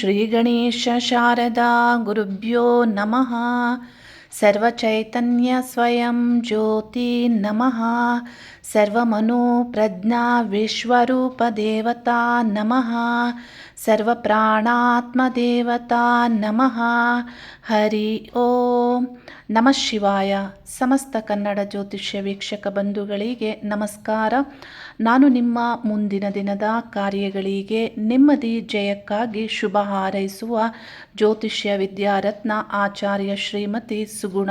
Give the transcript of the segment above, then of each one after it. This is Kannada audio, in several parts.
श्रीगणेशशारदा गुरुभ्यो नमः। सर्वचैतन्यस्वयं ज्योति नमः। सर्वमनुप्रज्ञाविश्वरूपदेवता नमः। ಸರ್ವಪ್ರಾಣಾತ್ಮದೇವತಾ ನಮಃ ಹರಿ ಓಂ. ನಮಃ ಶಿವಾಯ. ಸಮಸ್ತ ಕನ್ನಡ ಜ್ಯೋತಿಷ್ಯ ವೀಕ್ಷಕ ಬಂಧುಗಳಿಗೆ ನಮಸ್ಕಾರ. ನಾನು ನಿಮ್ಮ ಮುಂದಿನ ದಿನದ ಕಾರ್ಯಗಳಿಗೆ ನೆಮ್ಮದಿ ಜಯಕ್ಕಾಗಿ ಶುಭ ಹಾರೈಸುವ ಜ್ಯೋತಿಷ್ಯ ವಿದ್ಯಾರತ್ನ ಆಚಾರ್ಯ ಶ್ರೀಮತಿ ಸುಗುಣ.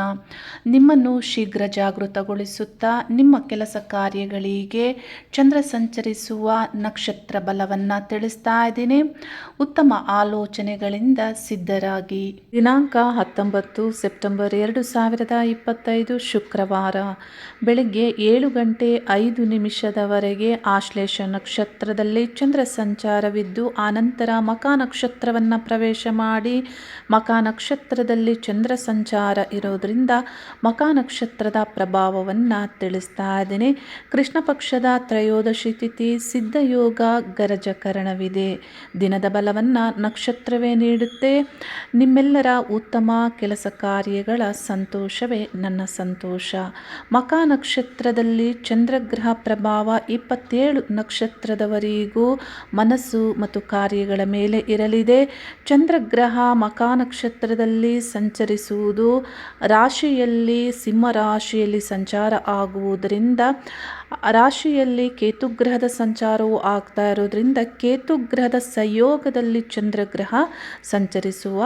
ನಿಮ್ಮನ್ನು ಶೀಘ್ರ ಜಾಗೃತಗೊಳಿಸುತ್ತಾ ನಿಮ್ಮ ಕೆಲಸ ಕಾರ್ಯಗಳಿಗೆ ಚಂದ್ರ ಸಂಚರಿಸುವ ನಕ್ಷತ್ರ ಬಲವನ್ನು ತಿಳಿಸ್ತಾ ಇದ್ದೀನಿ. ಉತ್ತಮ ಆಲೋಚನೆಗಳಿಂದ ಸಿದ್ಧರಾಗಿ. ದಿನಾಂಕ ಹತ್ತೊಂಬತ್ತು ಸೆಪ್ಟೆಂಬರ್ ಎರಡು ಸಾವಿರದ ಇಪ್ಪತ್ತೈದು ಶುಕ್ರವಾರ ಬೆಳಗ್ಗೆ ಏಳು ಗಂಟೆ ಐದು ನಿಮಿಷದವರೆಗೆ ಆಶ್ಲೇಷ ನಕ್ಷತ್ರದಲ್ಲಿ ಚಂದ್ರ ಸಂಚಾರವಿದ್ದು, ಆನಂತರ ಮಕ ನಕ್ಷತ್ರವನ್ನು ಪ್ರವೇಶ ಮಾಡಿ ಮಕ ನಕ್ಷತ್ರದಲ್ಲಿ ಚಂದ್ರ ಸಂಚಾರ ಇರೋದರಿಂದ ಮಕ ನಕ್ಷತ್ರದ ಪ್ರಭಾವವನ್ನು ತಿಳಿಸ್ತಾ ಇದ್ದೇನೆ. ಕೃಷ್ಣ ಪಕ್ಷದ ತ್ರಯೋದಶಿ ತಿಥಿ ಸಿದ್ಧಯೋಗ ಗರಜಕರಣವಿದೆ. ದಿನದ ಬಲವನ್ನು ನಕ್ಷತ್ರವೇ ನೀಡುತ್ತೆ. ನಿಮ್ಮೆಲ್ಲರ ಉತ್ತಮ ಕೆಲಸ ಕಾರ್ಯಗಳ ಸಂತೋಷವೇ ನನ್ನ ಸಂತೋಷ. ಮಕ ನಕ್ಷತ್ರದಲ್ಲಿ ಚಂದ್ರಗ್ರಹ ಪ್ರಭಾವ ಇಪ್ಪತ್ತೇಳು ನಕ್ಷತ್ರದವರೆಗೂ ಮನಸ್ಸು ಮತ್ತು ಕಾರ್ಯಗಳ ಮೇಲೆ ಇರಲಿದೆ. ಚಂದ್ರಗ್ರಹ ಮಕ ನಕ್ಷತ್ರದಲ್ಲಿ ಸಂಚರಿಸುವುದು ರಾಶಿಯಲ್ಲಿ, ಸಿಂಹ ರಾಶಿಯಲ್ಲಿ ಸಂಚಾರ ಆಗುವುದರಿಂದ ರಾಶಿಯಲ್ಲಿ ಕೇತುಗ್ರಹದ ಸಂಚಾರವು ಆಗ್ತಾ ಇರೋದ್ರಿಂದ ಕೇತುಗ್ರಹದ ಸಂಯೋಗದಲ್ಲಿ ಚಂದ್ರಗ್ರಹ ಸಂಚರಿಸುವ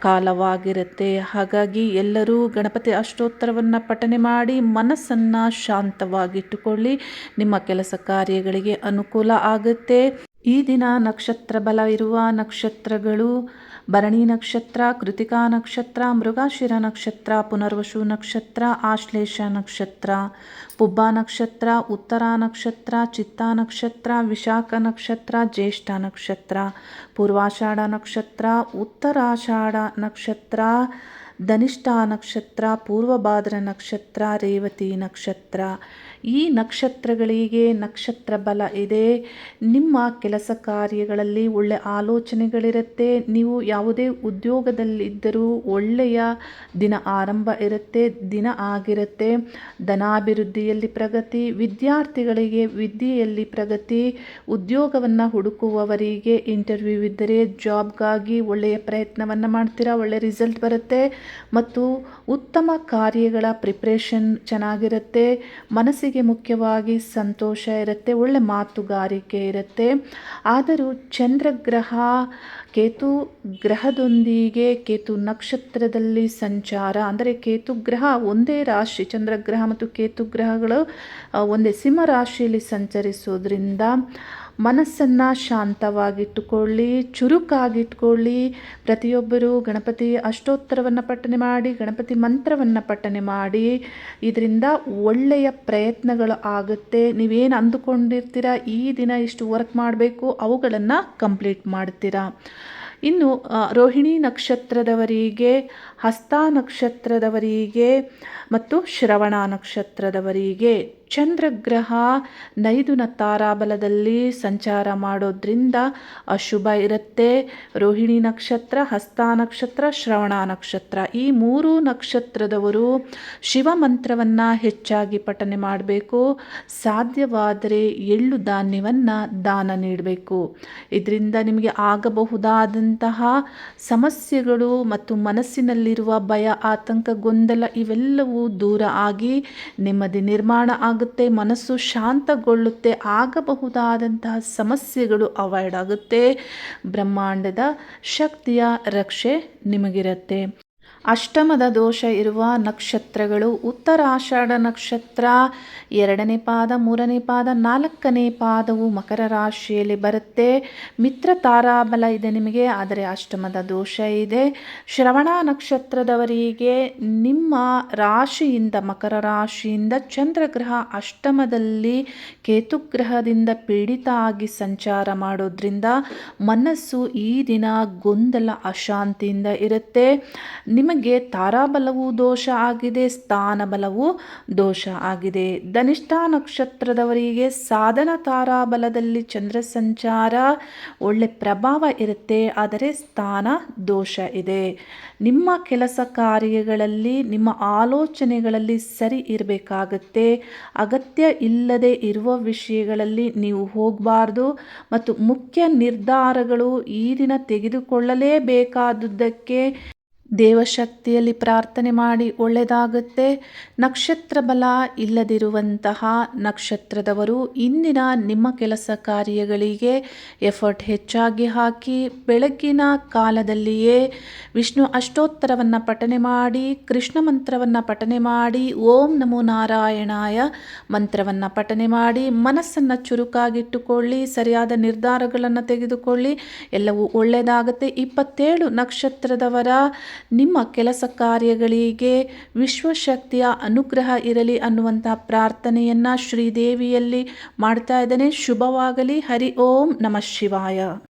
ಕಾಲವಾಗಿರುತ್ತೆ. ಹಾಗಾಗಿ ಎಲ್ಲರೂ ಗಣಪತಿ ಅಷ್ಟೋತ್ತರವನ್ನು ಪಠನೆ ಮಾಡಿ ಮನಸ್ಸನ್ನು ಶಾಂತವಾಗಿಟ್ಟುಕೊಳ್ಳಿ. ನಿಮ್ಮ ಕೆಲಸ ಕಾರ್ಯಗಳಿಗೆ ಅನುಕೂಲ ಆಗುತ್ತೆ. ಈ ದಿನ ನಕ್ಷತ್ರ ಬಲ ಇರುವ ನಕ್ಷತ್ರಗಳು ಭರಣಿ ನಕ್ಷತ್ರ ಕೃತಿಕಾ ನಕ್ಷತ್ರ ಮೃಗಶಿರ ನಕ್ಷತ್ರ ಪುನರ್ವಸು ನಕ್ಷತ್ರ ಆಶ್ಲೇಷ ನಕ್ಷತ್ರ ಪುಬ್ಬ ನಕ್ಷತ್ರ ಉತ್ತರ ನಕ್ಷತ್ರ ಚಿತ್ತ ನಕ್ಷತ್ರ ವಿಶಾಖ ನಕ್ಷತ್ರ ಜ್ಯೇಷ್ಠ ನಕ್ಷತ್ರ ಪೂರ್ವಾಷಾಢ ನಕ್ಷತ್ರ ಉತ್ತರಾಷಾಢ ನಕ್ಷತ್ರ ಧನಿಷ್ಠ ನಕ್ಷತ್ರ ಪೂರ್ವಭಾದ್ರ ನಕ್ಷತ್ರ ರೇವತಿ ನಕ್ಷತ್ರ ಈ ನಕ್ಷತ್ರಗಳಿಗೆ ನಕ್ಷತ್ರ ಬಲ ಇದೆ. ನಿಮ್ಮ ಕೆಲಸ ಕಾರ್ಯಗಳಲ್ಲಿ ಒಳ್ಳೆ ಆಲೋಚನೆಗಳಿರುತ್ತೆ. ನೀವು ಯಾವುದೇ ಉದ್ಯೋಗದಲ್ಲಿದ್ದರೂ ಒಳ್ಳೆಯ ದಿನ ಆರಂಭ ಇರುತ್ತೆ, ದಿನ ಆಗಿರುತ್ತೆ. ಧನಾಭಿವೃದ್ಧಿಯಲ್ಲಿ ಪ್ರಗತಿ, ವಿದ್ಯಾರ್ಥಿಗಳಿಗೆ ವಿದ್ಯೆಯಲ್ಲಿ ಪ್ರಗತಿ, ಉದ್ಯೋಗವನ್ನು ಹುಡುಕುವವರಿಗೆ ಇಂಟರ್ವ್ಯೂ ಇದ್ದರೆ ಜಾಬ್ಗಾಗಿ ಒಳ್ಳೆಯ ಪ್ರಯತ್ನವನ್ನು ಮಾಡ್ತೀರಾ ಒಳ್ಳೆಯ ರಿಸಲ್ಟ್ ಬರುತ್ತೆ. ಮತ್ತು ಉತ್ತಮ ಕಾರ್ಯಗಳ ಪ್ರಿಪ್ರೇಷನ್ ಚೆನ್ನಾಗಿರುತ್ತೆ. ಮನಸ್ಸಿಗೆ ಮುಖ್ಯವಾಗಿ ಸಂತೋಷ ಇರುತ್ತೆ, ಒಳ್ಳೆ ಮಾತುಗಾರಿಕೆ ಇರುತ್ತೆ. ಆದರೂ ಚಂದ್ರಗ್ರಹ ಕೇತು ಗ್ರಹದೊಂದಿಗೆ ಕೇತು ನಕ್ಷತ್ರದಲ್ಲಿ ಸಂಚಾರ. ಅಂದರೆ ಕೇತು ಗ್ರಹ ಒಂದೇ ರಾಶಿ, ಚಂದ್ರಗ್ರಹ ಮತ್ತು ಕೇತು ಗ್ರಹಗಳು ಒಂದೇ ಸಿಂಹ ರಾಶಿಯಲ್ಲಿ ಸಂಚರಿಸೋದ್ರಿಂದ ಮನಸ್ಸನ್ನು ಶಾಂತವಾಗಿಟ್ಟುಕೊಳ್ಳಿ, ಚುರುಕಾಗಿಟ್ಕೊಳ್ಳಿ. ಪ್ರತಿಯೊಬ್ಬರು ಗಣಪತಿ ಅಷ್ಟೋತ್ತರವನ್ನು ಪಠನೆ ಮಾಡಿ, ಗಣಪತಿ ಮಂತ್ರವನ್ನು ಪಠನೆ ಮಾಡಿ. ಇದರಿಂದ ಒಳ್ಳೆಯ ಪ್ರಯತ್ನಗಳು ಆಗುತ್ತೆ. ನೀವೇನು ಅಂದುಕೊಂಡಿರ್ತೀರ, ಈ ದಿನ ಇಷ್ಟು ವರ್ಕ್ ಮಾಡಬೇಕು, ಅವುಗಳನ್ನು ಕಂಪ್ಲೀಟ್ ಮಾಡ್ತೀರಾ. ಇನ್ನು ರೋಹಿಣಿ ನಕ್ಷತ್ರದವರಿಗೆ, ಹಸ್ತ ನಕ್ಷತ್ರದವರಿಗೆ ಮತ್ತು ಶ್ರವಣ ನಕ್ಷತ್ರದವರಿಗೆ ಚಂದ್ರಗ್ರಹ ನೈದುನ ತಾರಾಬಲದಲ್ಲಿ ಸಂಚಾರ ಮಾಡೋದ್ರಿಂದ ಅಶುಭ ಇರುತ್ತೆ. ರೋಹಿಣಿ ನಕ್ಷತ್ರ, ಹಸ್ತ ನಕ್ಷತ್ರ, ಶ್ರವಣ ನಕ್ಷತ್ರ. ಈ ಮೂರು ನಕ್ಷತ್ರದವರು ಶಿವ ಮಂತ್ರವನ್ನು ಹೆಚ್ಚಾಗಿ ಪಠನೆ ಮಾಡಬೇಕು. ಸಾಧ್ಯವಾದರೆ ಎಳ್ಳು ಧಾನ್ಯವನ್ನು ದಾನ ನೀಡಬೇಕು. ಇದರಿಂದ ನಿಮಗೆ ಆಗಬಹುದಾದಂತಹ ಸಮಸ್ಯೆಗಳು ಮತ್ತು ಮನಸ್ಸಿನಲ್ಲಿರುವ ಭಯ, ಆತಂಕ, ಗೊಂದಲ ಇವೆಲ್ಲವೂ ದೂರ ಆಗಿ ನೆಮ್ಮದಿ ನಿರ್ಮಾಣ ಆಗುತ್ತೆ ಮನಸ್ಸು ಶಾಂತಗೊಳ್ಳುತ್ತೆ ಆಗಬಹುದಾದಂತಹ ಸಮಸ್ಯೆಗಳು ಅವಾಯ್ಡ್ ಆಗುತ್ತೆ. ಬ್ರಹ್ಮಾಂಡದ ಶಕ್ತಿಯ ರಕ್ಷೆ ನಿಮಗಿರುತ್ತೆ. ಅಷ್ಟಮದ ದೋಷ ಇರುವ ನಕ್ಷತ್ರಗಳು ಉತ್ತರಾಷಾಢ ನಕ್ಷತ್ರ, ಎರಡನೇ ಪಾದ, ಮೂರನೇ ಪಾದ, ನಾಲ್ಕನೇ ಪಾದವು ಮಕರ ರಾಶಿಯಲ್ಲಿ ಬರುತ್ತೆ. ಮಿತ್ರ ತಾರಾಬಲ ಇದೆ ನಿಮಗೆ, ಆದರೆ ಅಷ್ಟಮದ ದೋಷ ಇದೆ. ಶ್ರವಣ ನಕ್ಷತ್ರದವರಿಗೆ ನಿಮ್ಮ ರಾಶಿಯಿಂದ, ಮಕರ ರಾಶಿಯಿಂದ ಚಂದ್ರಗ್ರಹ ಅಷ್ಟಮದಲ್ಲಿ ಕೇತುಗ್ರಹದಿಂದ ಪೀಡಿತ ಆಗಿ ಸಂಚಾರ ಮಾಡೋದ್ರಿಂದ ಮನಸ್ಸು ಈ ದಿನ ಗೊಂದಲ, ಅಶಾಂತಿಯಿಂದ ಇರುತ್ತೆ. ನಿಮ್ಮ ನಿಮಗೆ ತಾರಾಬಲವು ದೋಷ ಆಗಿದೆ, ಸ್ಥಾನಬಲವು ದೋಷ ಆಗಿದೆ. ಧನಿಷ್ಠ ನಕ್ಷತ್ರದವರಿಗೆ ಸಾಧನ ತಾರಾಬಲದಲ್ಲಿ ಚಂದ್ರ ಸಂಚಾರ ಒಳ್ಳೆ ಪ್ರಭಾವ ಇರುತ್ತೆ, ಆದರೆ ಸ್ಥಾನ ದೋಷ ಇದೆ. ನಿಮ್ಮ ಕೆಲಸ ಕಾರ್ಯಗಳಲ್ಲಿ, ನಿಮ್ಮ ಆಲೋಚನೆಗಳಲ್ಲಿ ಸರಿ ಇರಬೇಕಾಗತ್ತೆ. ಅಗತ್ಯ ಇಲ್ಲದೆ ಇರುವ ವಿಷಯಗಳಲ್ಲಿ ನೀವು ಹೋಗಬಾರ್ದು ಮತ್ತು ಮುಖ್ಯ ನಿರ್ಧಾರಗಳು ಈ ದಿನ ತೆಗೆದುಕೊಳ್ಳಲೇಬೇಕಾದುದಕ್ಕೆ ದೇವಶಕ್ತಿಯಲ್ಲಿ ಪ್ರಾರ್ಥನೆ ಮಾಡಿ ಒಳ್ಳೆಯದಾಗುತ್ತೆ. ನಕ್ಷತ್ರ ಬಲ ಇಲ್ಲದಿರುವಂತಹ ನಕ್ಷತ್ರದವರು ಇಂದಿನ ನಿಮ್ಮ ಕೆಲಸ ಕಾರ್ಯಗಳಿಗೆ ಎಫರ್ಟ್ ಹೆಚ್ಚಾಗಿ ಹಾಕಿ, ಬೆಳಗ್ಗಿನ ಕಾಲದಲ್ಲಿಯೇ ವಿಷ್ಣು ಅಷ್ಟೋತ್ತರವನ್ನು ಪಠನೆ ಮಾಡಿ, ಕೃಷ್ಣ ಮಂತ್ರವನ್ನು ಪಠನೆ ಮಾಡಿ, ಓಂ ನಮೋ ನಾರಾಯಣಾಯ ಮಂತ್ರವನ್ನು ಪಠನೆ ಮಾಡಿ, ಮನಸ್ಸನ್ನು ಚುರುಕಾಗಿಟ್ಟುಕೊಳ್ಳಿ, ಸರಿಯಾದ ನಿರ್ಧಾರಗಳನ್ನು ತೆಗೆದುಕೊಳ್ಳಿ, ಎಲ್ಲವೂ ಒಳ್ಳೆಯದಾಗುತ್ತೆ. ಇಪ್ಪತ್ತೇಳು ನಕ್ಷತ್ರದವರ ನಿಮ್ಮ ಕೆಲಸ ಕಾರ್ಯಗಳಿಗೆ ವಿಶ್ವಶಕ್ತಿಯ ಅನುಗ್ರಹ ಇರಲಿ ಅನ್ನುವಂತಹ ಪ್ರಾರ್ಥನೆಯನ್ನು ಶ್ರೀದೇವಿಯಲ್ಲಿ ಮಾಡ್ತಾ ಇದ್ದೇನೆ. ಶುಭವಾಗಲಿ. ಹರಿ ಓಂ. ನಮಃ ಶಿವಾಯ.